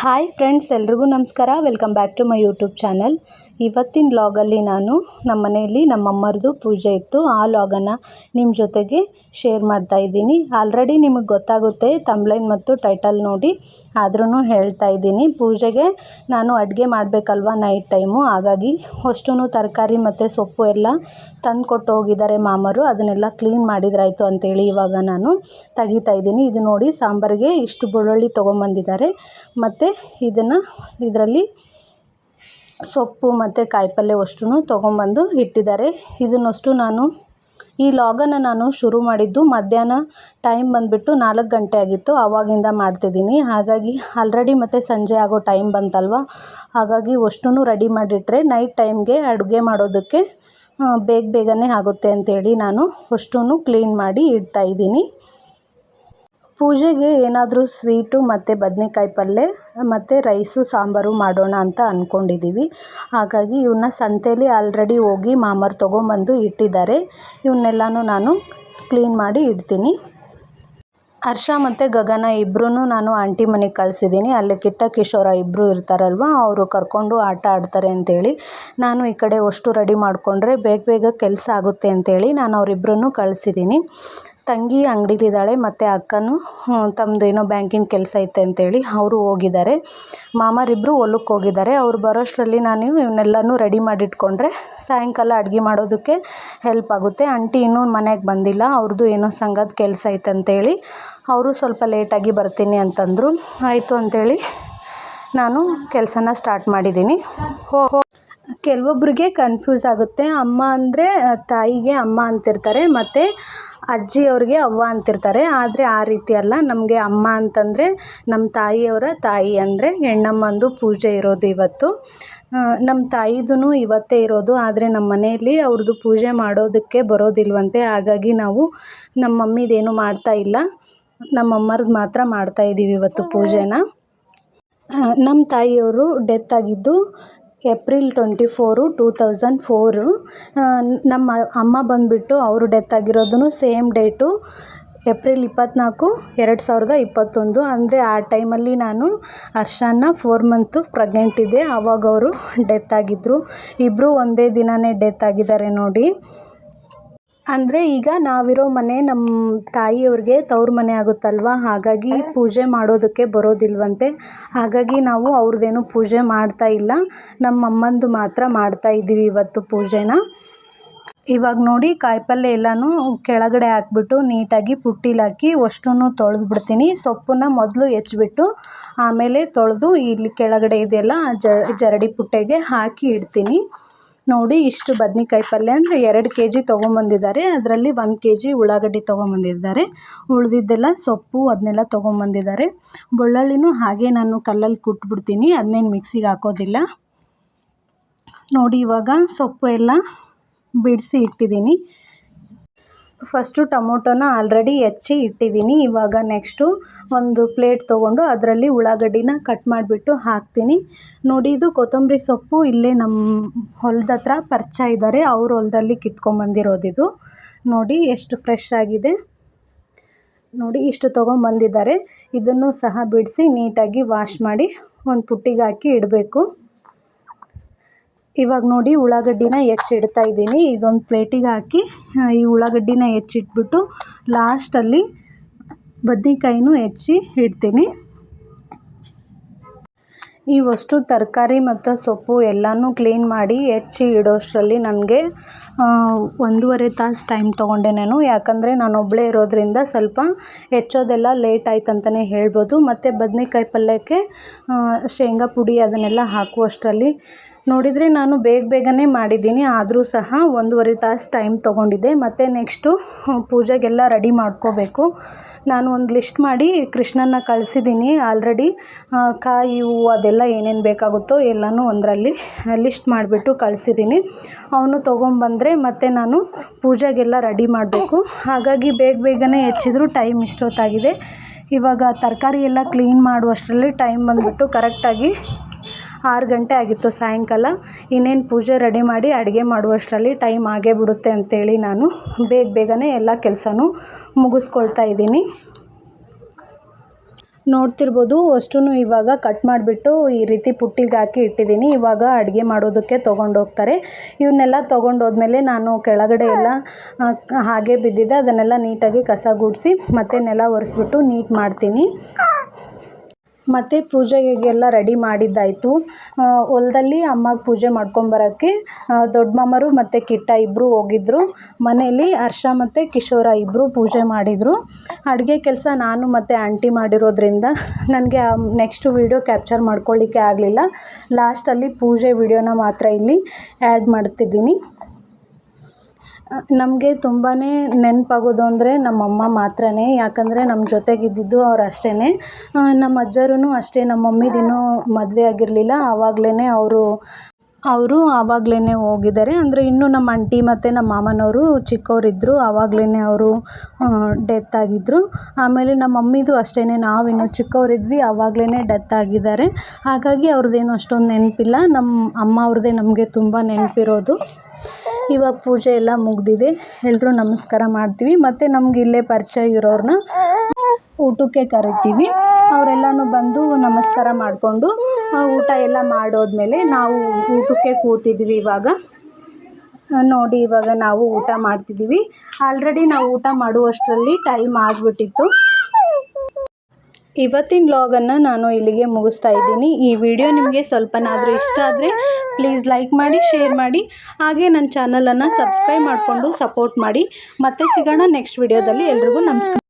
Hi friends, ಎಲ್ರಿಗೂ ನಮಸ್ಕಾರ. Welcome back to my YouTube channel. ಇವತ್ತಿನ ಲಾಗಲ್ಲಿ ನಾನು ನಮ್ಮ ಮನೆಯಲ್ಲಿ ನಮ್ಮಮ್ಮರದು ಪೂಜೆ ಇತ್ತು. ಆ ಲಾಗನ್ನು ನಿಮ್ಮ ಜೊತೆಗೆ ಶೇರ್ ಮಾಡ್ತಾ ಇದ್ದೀನಿ. ಆಲ್ರೆಡಿ ನಿಮಗೆ ಗೊತ್ತಾಗುತ್ತೆ ತಂಬ್ಲೈನ್ ಮತ್ತು ಟೈಟಲ್ ನೋಡಿ ಆದ್ರೂ ಹೇಳ್ತಾ ಇದ್ದೀನಿ. ಪೂಜೆಗೆ ನಾನು ಅಡುಗೆ ಮಾಡಬೇಕಲ್ವ ನೈಟ್ ಟೈಮು ಹಾಗಾಗಿ ಅಷ್ಟೂ ತರಕಾರಿ ಮತ್ತು ಸೊಪ್ಪು ಎಲ್ಲ ತಂದು ಕೊಟ್ಟು ಹೋಗಿದ್ದಾರೆ ಮಾಮರು. ಅದನ್ನೆಲ್ಲ ಕ್ಲೀನ್ ಮಾಡಿದ್ರಾಯಿತು ಅಂತೇಳಿ ಇವಾಗ ನಾನು ತೆಗಿತಾ ಇದ್ದೀನಿ. ಇದು ನೋಡಿ ಸಾಂಬಾರಿಗೆ ಇಷ್ಟು ಬೆಳ್ಳುಳ್ಳಿ ತೊಗೊಂಬಂದಿದ್ದಾರೆ. ಮತ್ತು ಇದನ್ನು ಇದರಲ್ಲಿ ಸೊಪ್ಪು ಮತ್ತು ಕಾಯಿಪಲ್ಯ ಅಷ್ಟೂ ತೊಗೊಂಬಂದು ಇಟ್ಟಿದ್ದಾರೆ. ಇದನ್ನಷ್ಟು ನಾನು ಈ ಲಾಗನ್ನು ನಾನು ಶುರು ಮಾಡಿದ್ದು ಮಧ್ಯಾಹ್ನ ಟೈಮ್ ಬಂದುಬಿಟ್ಟು ನಾಲ್ಕು ಗಂಟೆ ಆಗಿತ್ತು. ಆವಾಗಿಂದ ಮಾಡ್ತಿದ್ದೀನಿ. ಹಾಗಾಗಿ ಆಲ್ರೆಡಿ ಮತ್ತು ಸಂಜೆ ಆಗೋ ಟೈಮ್ ಬಂತಲ್ವ? ಹಾಗಾಗಿ ಅಷ್ಟೂ ರೆಡಿ ಮಾಡಿಟ್ಟರೆ ನೈಟ್ ಟೈಮ್ಗೆ ಅಡುಗೆ ಮಾಡೋದಕ್ಕೆ ಬೇಗ ಬೇಗನೆ ಆಗುತ್ತೆ ಅಂಥೇಳಿ ನಾನು ಅಷ್ಟೂ ಕ್ಲೀನ್ ಮಾಡಿ ಇಡ್ತಾಯಿದ್ದೀನಿ ಪೂಜೆಗೆ ಏನಾದರೂ ಸ್ವೀಟು ಮತ್ತು ಬದನೇಕಾಯಿ ಪಲ್ಯ ಮತ್ತು ರೈಸು ಸಾಂಬಾರು ಮಾಡೋಣ ಅಂತ ಅಂದ್ಕೊಂಡಿದ್ದೀವಿ ಹಾಗಾಗಿ ಇವನ್ನ ಸಂತೆಯಲ್ಲಿ ಆಲ್ರೆಡಿ ಹೋಗಿ ಮಾಮರು ತೊಗೊಂಬಂದು ಇಟ್ಟಿದ್ದಾರೆ. ಇವನ್ನೆಲ್ಲನೂ ನಾನು ಕ್ಲೀನ್ ಮಾಡಿ ಇಡ್ತೀನಿ. ಹರ್ಷ ಮತ್ತು ಗಗನ ಇಬ್ಬರೂ ನಾನು ಆಂಟಿ ಮನೆಗೆ ಕಳಿಸಿದ್ದೀನಿ. ಅಲ್ಲಿ ಕಿಟ್ಟ ಕಿಶೋರ ಇಬ್ಬರು ಇರ್ತಾರಲ್ವ, ಅವರು ಕರ್ಕೊಂಡು ಆಟ ಆಡ್ತಾರೆ ಅಂತೇಳಿ. ನಾನು ಈ ಕಡೆ ಅಷ್ಟು ರೆಡಿ ಮಾಡಿಕೊಂಡ್ರೆ ಬೇಗ ಬೇಗ ಕೆಲಸ ಆಗುತ್ತೆ ಅಂತೇಳಿ ನಾನು ಅವರಿಬ್ಬರನ್ನು ಕಳಿಸಿದ್ದೀನಿ. ತಂಗಿ ಅಂಗಡಿಲಿದ್ದಾಳೆ, ಮತ್ತು ಅಕ್ಕನೂ ತಮ್ಮದೇನೋ ಬ್ಯಾಂಕಿನ ಕೆಲಸ ಐತೆ ಅಂತೇಳಿ ಅವರು ಹೋಗಿದ್ದಾರೆ. ಮಾಮರಿಬ್ಬರು ಹೊಲಕ್ಕೆ ಹೋಗಿದ್ದಾರೆ. ಅವ್ರು ಬರೋಷ್ಟರಲ್ಲಿ ನಾನು ಇವನ್ನೆಲ್ಲನೂ ರೆಡಿ ಮಾಡಿಟ್ಕೊಂಡ್ರೆ ಸಾಯಂಕಾಲ ಅಡುಗೆ ಮಾಡೋದಕ್ಕೆ ಹೆಲ್ಪ್ ಆಗುತ್ತೆ. ಆಂಟಿ ಇನ್ನೂ ಮನೆಗೆ ಬಂದಿಲ್ಲ ಅವ್ರದ್ದು ಏನೋ ಸಂಘದ ಕೆಲಸ ಐತೆ ಅಂತೇಳಿ ಅವರು ಸ್ವಲ್ಪ ಲೇಟಾಗಿ ಬರ್ತೀನಿ ಅಂತಂದರು. ಆಯಿತು ಅಂತೇಳಿ ನಾನು ಕೆಲಸನ ಸ್ಟಾರ್ಟ್ ಮಾಡಿದ್ದೀನಿ. ಹೋ. ಹೋ ಕೆಲವೊಬ್ಬರಿಗೆ ಕನ್ಫ್ಯೂಸ್ ಆಗುತ್ತೆ. ಅಮ್ಮ ಅಂದರೆ ತಾಯಿಗೆ ಅಮ್ಮ ಅಂತಿರ್ತಾರೆ, ಮತ್ತು ಅಜ್ಜಿಯವ್ರಿಗೆ ಅವ್ವ ಅಂತಿರ್ತಾರೆ. ಆದರೆ ಆ ರೀತಿ ಅಲ್ಲ. ನಮಗೆ ಅಮ್ಮ ಅಂತಂದರೆ ನಮ್ಮ ತಾಯಿಯವರ ತಾಯಿ ಅಂದರೆ ಹೆಣ್ಣಮ್ಮಂದು ಪೂಜೆ ಇರೋದು ಇವತ್ತು. ನಮ್ಮ ತಾಯಿದೂ ಇವತ್ತೇ ಇರೋದು. ಆದರೆ ನಮ್ಮ ಮನೆಯಲ್ಲಿ ಅವ್ರದ್ದು ಪೂಜೆ ಮಾಡೋದಕ್ಕೆ ಬರೋದಿಲ್ವಂತೆ. ಹಾಗಾಗಿ ನಾವು ನಮ್ಮ ಮಮ್ಮಿದೇನು ಮಾಡ್ತಾ ಇಲ್ಲ. ನಮ್ಮ ಮಾತ್ರ ಮಾತ್ರ ಮಾಡ್ತಾಯಿದ್ದೀವಿ ಇವತ್ತು ಪೂಜೆನ. ನಮ್ಮ ತಾಯಿಯವರು ಡೆತ್ ಆಗಿದ್ದು April twenty four two thousand four ನಮ್ಮ ಅಮ್ಮ ಬಂದುಬಿಟ್ಟು ಅವರು ಡೆತ್ ಆಗಿರೋದು ಸೇಮ್ ಡೇಟು ಏಪ್ರಿಲ್ ಇಪ್ಪತ್ತ್ನಾಲ್ಕು ಎರಡು ಸಾವಿರದ ಇಪ್ಪತ್ತೊಂದು. ಅಂದರೆ ಆ ಟೈಮಲ್ಲಿ ನಾನು ಹರ್ಷನ ಫೋರ್ ಮಂತು ಪ್ರೆಗ್ನೆಂಟ್ ಇದ್ದೆ ಆವಾಗ ಅವರು ಡೆತ್ ಆಗಿದ್ದರು ಇಬ್ಬರು ಒಂದೇ ದಿನವೇ ಡೆತ್ ಆಗಿದ್ದಾರೆ ನೋಡಿ. ಅಂದರೆ ಈಗ ನಾವಿರೋ ಮನೆ ನಮ್ಮ ತಾಯಿಯವ್ರಿಗೆ ತವ್ರ ಮನೆ ಆಗುತ್ತಲ್ವ? ಹಾಗಾಗಿ ಪೂಜೆ ಮಾಡೋದಕ್ಕೆ ಬರೋದಿಲ್ವಂತೆ. ಹಾಗಾಗಿ ನಾವು ಅವ್ರದ್ದೇನು ಪೂಜೆ ಮಾಡ್ತಾ ಇಲ್ಲ. ನಮ್ಮ ಅಮ್ಮಂದು ಮಾತ್ರ ಮಾಡ್ತಾ ಇದ್ದೀವಿ ಇವತ್ತು ಪೂಜೆನ. ಇವಾಗ ನೋಡಿ ಕಾಯಿಪಲ್ಯ ಎಲ್ಲನೂ ಕೆಳಗಡೆ ಹಾಕ್ಬಿಟ್ಟು ನೀಟಾಗಿ ಪುಟ್ಟಿಲಿ ಹಾಕಿ ಅಷ್ಟೂ ತೊಳೆದು ಬಿಡ್ತೀನಿ ಸೊಪ್ಪನ್ನ ಮೊದಲು ಹೆಚ್ಚಿಬಿಟ್ಟು ಆಮೇಲೆ ತೊಳೆದು ಇಲ್ಲಿ ಕೆಳಗಡೆ ಇದೆಲ್ಲ ಜರಡಿ ಪುಟ್ಟೆಗೆ ಹಾಕಿ ಇಡ್ತೀನಿ. ನೋಡಿ ಇಷ್ಟು ಬದ್ನೆಕಾಯಿ ಪಲ್ಯ ಅಂದರೆ ಎರಡು ಕೆ ಜಿ ತೊಗೊಂಬಂದಿದ್ದಾರೆ. ಅದರಲ್ಲಿ ಒಂದು ಕೆ ಜಿ ಉಳ್ಳಾಗಡ್ಡಿ ತೊಗೊಂಬಂದಿದ್ದಾರೆ. ಉಳಿದಿದ್ದೆಲ್ಲ ಸೊಪ್ಪು ಅದನ್ನೆಲ್ಲ ತೊಗೊಂಬಂದಿದ್ದಾರೆ. ಬೆಳ್ಳುಳ್ಳಿನೂ ಹಾಗೆ ನಾನು ಕಲ್ಲಲ್ಲಿ ಕುಟ್ಬಿಡ್ತೀನಿ, ಅದನ್ನೇನು ಮಿಕ್ಸಿಗೆ ಹಾಕೋದಿಲ್ಲ. ನೋಡಿ ಇವಾಗ ಸೊಪ್ಪು ಎಲ್ಲ ಬಿಡಿಸಿ ಇಟ್ಟಿದ್ದೀನಿ. ಫಸ್ಟು ಟೊಮೊಟೊನ ಆಲ್ರೆಡಿ ಹೆಚ್ಚಿ ಇಟ್ಟಿದ್ದೀನಿ. ಇವಾಗ ನೆಕ್ಸ್ಟು ಒಂದು ಪ್ಲೇಟ್ ತೊಗೊಂಡು ಅದರಲ್ಲಿ ಉಳ್ಳಾಗಡ್ಡಿನ ಕಟ್ ಮಾಡಿಬಿಟ್ಟು ಹಾಕ್ತೀನಿ. ನೋಡಿ, ಇದು ಕೊತ್ತಂಬರಿ ಸೊಪ್ಪು ಇಲ್ಲೇ ನಮ್ಮ ಹೊಲದ ಹತ್ರ ಪರಿಚಯ ಇದ್ದಾರೆ ಅವ್ರ ಹೊಲದಲ್ಲಿ ಕಿತ್ಕೊಂಬಂದಿರೋದಿದು ನೋಡಿ, ಎಷ್ಟು ಫ್ರೆಶ್ ಆಗಿದೆ. ನೋಡಿ, ಇಷ್ಟು ತೊಗೊಂಬಂದಿದ್ದಾರೆ ಇದನ್ನು ಸಹ ಬಿಡಿಸಿ ನೀಟಾಗಿ ವಾಶ್ ಮಾಡಿ ಒಂದು ಪುಟ್ಟಿಗೆ ಹಾಕಿ ಇಡಬೇಕು. ಇವಾಗ ನೋಡಿ ಉಳ್ಳಾಗಡ್ಡಿನ ಹೆಚ್ಚಿಡ್ತಾ ಇದ್ದೀನಿ. ಇದೊಂದು ಪ್ಲೇಟಿಗೆ ಹಾಕಿ ಈ ಉಳ್ಳಾಗಡ್ಡಿನ ಹೆಚ್ಚಿಟ್ಬಿಟ್ಟು ಲಾಸ್ಟಲ್ಲಿ ಬದ್ನೆಕಾಯಿನೂ ಹೆಚ್ಚಿ ಇಡ್ತೀನಿ. ಈ ವಸ್ತು ತರಕಾರಿ ಮತ್ತು ಸೊಪ್ಪು ಎಲ್ಲನೂ ಕ್ಲೀನ್ ಮಾಡಿ ಹೆಚ್ಚಿ ಇಡೋಷ್ಟರಲ್ಲಿ ನನಗೆ ಒಂದೂವರೆ ತಾಸು ಟೈಮ್ ತೊಗೊಂಡೆ ನಾನು. ಯಾಕಂದರೆ ನಾನು ಒಬ್ಬಳೇ ಇರೋದರಿಂದ ಸ್ವಲ್ಪ ಹೆಚ್ಚೋದೆಲ್ಲ ಲೇಟ್ ಆಯ್ತು ಅಂತಲೇ ಹೇಳ್ಬೋದು. ಮತ್ತು ಬದನೆಕಾಯಿ ಪಲ್ಯಕ್ಕೆ ಶೇಂಗಾ ಪುಡಿ ಅದನ್ನೆಲ್ಲ ಹಾಕುವಷ್ಟರಲ್ಲಿ ನೋಡಿದರೆ ನಾನು ಬೇಗ ಬೇಗನೆ ಮಾಡಿದ್ದೀನಿ. ಆದರೂ ಸಹ ಒಂದೂವರೆ ತಾಸು ಟೈಮ್ ತೊಗೊಂಡಿದ್ದೆ. ಮತ್ತು ನೆಕ್ಸ್ಟು ಪೂಜೆಗೆಲ್ಲ ರೆಡಿ ಮಾಡ್ಕೋಬೇಕು. ನಾನು ಒಂದು ಲಿಸ್ಟ್ ಮಾಡಿ ಕೃಷ್ಣನ ಕಳಿಸಿದ್ದೀನಿ. ಆಲ್ರೆಡಿ ಕಾಯಿ ಹೂವು ಅದೆಲ್ಲ ಏನೇನು ಬೇಕಾಗುತ್ತೋ ಎಲ್ಲನೂ ಒಂದರಲ್ಲಿ ಲಿಸ್ಟ್ ಮಾಡಿಬಿಟ್ಟು ಕಳಿಸಿದ್ದೀನಿ. ಅವನು ತೊಗೊಂಬಂದರೆ ಮತ್ತು ನಾನು ಪೂಜೆಗೆಲ್ಲ ರೆಡಿ ಮಾಡಬೇಕು. ಹಾಗಾಗಿ ಬೇಗ ಬೇಗನೆ ಹೆಚ್ಚಿದ್ರು ಟೈಮ್ ಇಷ್ಟೊತ್ತಾಗಿದೆ. ಇವಾಗ ತರಕಾರಿ ಎಲ್ಲ ಕ್ಲೀನ್ ಮಾಡುವಷ್ಟರಲ್ಲಿ ಟೈಮ್ ಬಂದುಬಿಟ್ಟು ಕರೆಕ್ಟಾಗಿ ಆರು ಗಂಟೆ ಆಗಿತ್ತು ಸಾಯಂಕಾಲ. ಇನ್ನೇನು ಪೂಜೆ ರೆಡಿ ಮಾಡಿ ಅಡುಗೆ ಮಾಡುವಷ್ಟರಲ್ಲಿ ಟೈಮ್ ಆಗೇ ಬಿಡುತ್ತೆ ಅಂತೇಳಿ ನಾನು ಬೇಗ ಬೇಗನೆ ಎಲ್ಲ ಕೆಲಸನೂ ಮುಗಿಸ್ಕೊಳ್ತಾ ಇದ್ದೀನಿ. ನೋಡ್ತಿರ್ಬೋದು ಅಷ್ಟೂ ಇವಾಗ ಕಟ್ ಮಾಡಿಬಿಟ್ಟು ಈ ರೀತಿ ಪುಟ್ಟಿಗೆ ಹಾಕಿ ಇಟ್ಟಿದ್ದೀನಿ. ಇವಾಗ ಅಡುಗೆ ಮಾಡೋದಕ್ಕೆ ತೊಗೊಂಡೋಗ್ತಾರೆ. ಇವನ್ನೆಲ್ಲ ತೊಗೊಂಡೋದ್ಮೇಲೆ ನಾನು ಕೆಳಗಡೆ ಎಲ್ಲ ಹಾಗೆ ಬಿದ್ದಿದ್ದೆ ಅದನ್ನೆಲ್ಲ ನೀಟಾಗಿ ಕಸ ಗುಡಿಸಿ ಮತ್ತೆ ನೆಲ ಒರೆಸ್ಬಿಟ್ಟು ನೀಟ್ ಮಾಡ್ತೀನಿ. ಮತ್ತು ಪೂಜೆಗೆಲ್ಲ ರೆಡಿ ಮಾಡಿದ್ದಾಯಿತು. ಹೊಲದಲ್ಲಿ ಅಮ್ಮಗೆ ಪೂಜೆ ಮಾಡ್ಕೊಂಬರೋಕ್ಕೆ ದೊಡ್ಡ ಮಾಮರು ಮತ್ತು ಕಿಟ್ಟ ಇಬ್ಬರು ಹೋಗಿದ್ದರು ಮನೆಯಲ್ಲಿ ಹರ್ಷ ಮತ್ತು ಕಿಶೋರ ಇಬ್ಬರು ಪೂಜೆ ಮಾಡಿದರು. ಅಡುಗೆ ಕೆಲಸ ನಾನು ಮತ್ತು ಆಂಟಿ ಮಾಡಿರೋದ್ರಿಂದ ನನಗೆ ನೆಕ್ಸ್ಟು ವೀಡಿಯೋ ಕ್ಯಾಪ್ಚರ್ ಮಾಡ್ಕೊಳ್ಳಿಕ್ಕೆ ಆಗಲಿಲ್ಲ. ಲಾಸ್ಟಲ್ಲಿ ಪೂಜೆ ವೀಡಿಯೋನ ಮಾತ್ರ ಇಲ್ಲಿ ಆ್ಯಡ್ ಮಾಡ್ತಿದ್ದೀನಿ. ನಮಗೆ ತುಂಬಾ ನೆನಪಾಗೋದು ಅಂದರೆ ನಮ್ಮಮ್ಮ ಮಾತ್ರನೇ. ಯಾಕಂದರೆ ನಮ್ಮ ಜೊತೆಗಿದ್ದಿದ್ದು ಅವ್ರು ಅಷ್ಟೇ ನಮ್ಮ ಅಜ್ಜರೂ ಅಷ್ಟೇ. ನಮ್ಮ ಮಮ್ಮಿದಿನ್ನೂ ಮದುವೆ ಆಗಿರಲಿಲ್ಲ. ಆವಾಗಲೇ ಅವರು ಅವರು ಆವಾಗಲೇ ಹೋಗಿದ್ದಾರೆ. ಅಂದರೆ ಇನ್ನೂ ನಮ್ಮ ಆಂಟಿ ಮತ್ತು ನಮ್ಮ ಮಾಮನವರು ಚಿಕ್ಕವರಿದ್ದರು ಆವಾಗಲೇ ಅವರು ಡೆತ್ ಆಗಿದ್ದರು ಆಮೇಲೆ ನಮ್ಮ ಮಮ್ಮಿದು ಅಷ್ಟೇ ಇನ್ನೂ ಚಿಕ್ಕವರಿದ್ವಿ ಆವಾಗಲೇ ಡೆತ್ ಆಗಿದ್ದಾರೆ. ಹಾಗಾಗಿ ಅವ್ರದ್ದೇನು ಅಷ್ಟೊಂದು ನೆನಪಿಲ್ಲ. ನಮ್ಮ ಅಮ್ಮ ಅವ್ರದ್ದೇ ನಮಗೆ ತುಂಬ ನೆನಪಿರೋದು. ಇವಾಗ ಪೂಜೆ ಎಲ್ಲ ಮುಗಿದಿದೆ. ಎಲ್ಲರೂ ನಮಸ್ಕಾರ ಮಾಡ್ತೀವಿ. ಮತ್ತು ನಮ್ಗೆ ಇಲ್ಲೇ ಪರಿಚಯ ಇರೋರನ್ನ ಊಟಕ್ಕೆ ಕರಿತೀವಿ. ಅವರೆಲ್ಲನೂ ಬಂದು ನಮಸ್ಕಾರ ಮಾಡಿಕೊಂಡು ಊಟ ಎಲ್ಲ ಮಾಡೋದ್ಮೇಲೆ ನಾವು ಊಟಕ್ಕೆ ಕೂತಿದ್ವಿ ಇವಾಗ. ನೋಡಿ ಇವಾಗ ನಾವು ಊಟ ಮಾಡ್ತಿದ್ದೀವಿ. ಆಲ್ರೆಡಿ ನಾವು ಊಟ ಮಾಡುವಷ್ಟರಲ್ಲಿ ಟೈಮ್ ಆಗಿಬಿಟ್ಟಿತ್ತು. ಇವತ್ತಿನ ವ್ಲಾಗನ್ನು ನಾನು ಇಲ್ಲಿಗೆ ಮುಗಿಸ್ತಾ ಇದ್ದೀನಿ. ಈ ವಿಡಿಯೋ ನಿಮಗೆ ಸ್ವಲ್ಪನಾದರೂ ಇಷ್ಟ ಆದರೆ ಪ್ಲೀಸ್ ಲೈಕ್ ಮಾಡಿ ಶೇರ್ ಮಾಡಿ. ಹಾಗೆ ನನ್ನ ಚಾನಲನ್ನು ಸಬ್ಸ್ಕ್ರೈಬ್ ಮಾಡಿಕೊಂಡು ಸಪೋರ್ಟ್ ಮಾಡಿ. ಮತ್ತೆ ಸಿಗೋಣ ನೆಕ್ಸ್ಟ್ ವಿಡಿಯೋದಲ್ಲಿ ಎಲ್ರಿಗೂ ನಮಸ್ಕಾರ.